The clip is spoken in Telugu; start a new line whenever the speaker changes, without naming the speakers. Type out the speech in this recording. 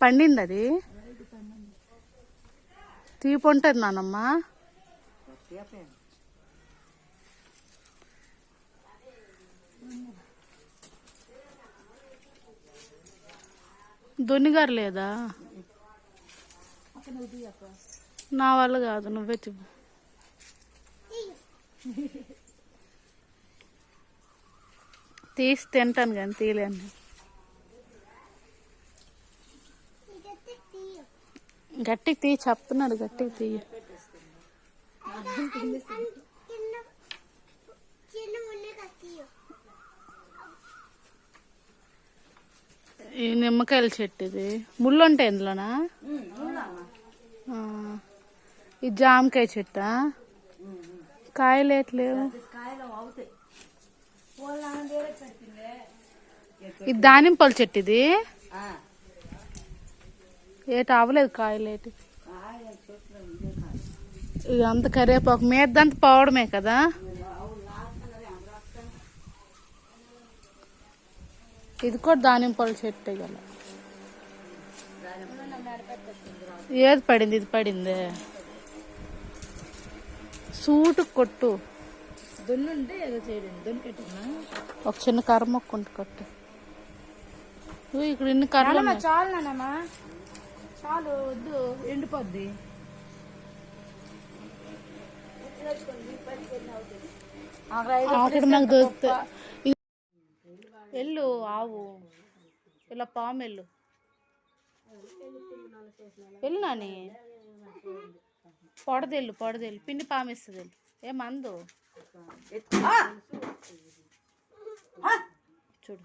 పండింది అది తీపి ఉంటుంది నానమ్మ. దొన్నిగారు లేదా? నా వల్ల కాదు నువ్వే చెప్పు తీసి తింటాను కానీ తీయలేను. గట్టికి తీయి చెప్తున్నాడు గట్టికి తీయ ఈ నిమ్మకాయల చెట్టు ఇది ముళ్ళు ఉంటాయి ఇందులోనా ఈ జామకాయ చెట్టా? కాయలు ఎట్లేవు ఇది దానింపల చెట్టు ఇది ఏటి అవ్వలేదు కాయలు ఏటి?
కాయ చెట్లు ఇదే కాదు
ఇది అంత కరివేపాకు మీదంతా పోవడమే కదా? ఇది కూడా దానింపల చెట్టే గల ఏది పడింది? ఇది పడింది? సూటు కొట్టు.
దున్నుంటే ఏదో చేయడం దున్ను పెట్టినా
ఒక చిన్న కర్ర మొక్క ఉంటే కొట్టు ఇక్కడ ఇన్ని ఉన్నాయి.
చాలు నాన్నమ్మా. చాలు వద్దు ఎండిపోద్ది.
అక్కడ నాకు దొరుకుతాయి ఎల్లు ఆవు. ఇలా పాము ఎల్లు. ఎల్లు నాని? పొడదెల్లు పొడదెల్లు. పిన్ని పామిస్తుంది ఎల్లు. ఏ మందు? చూడు.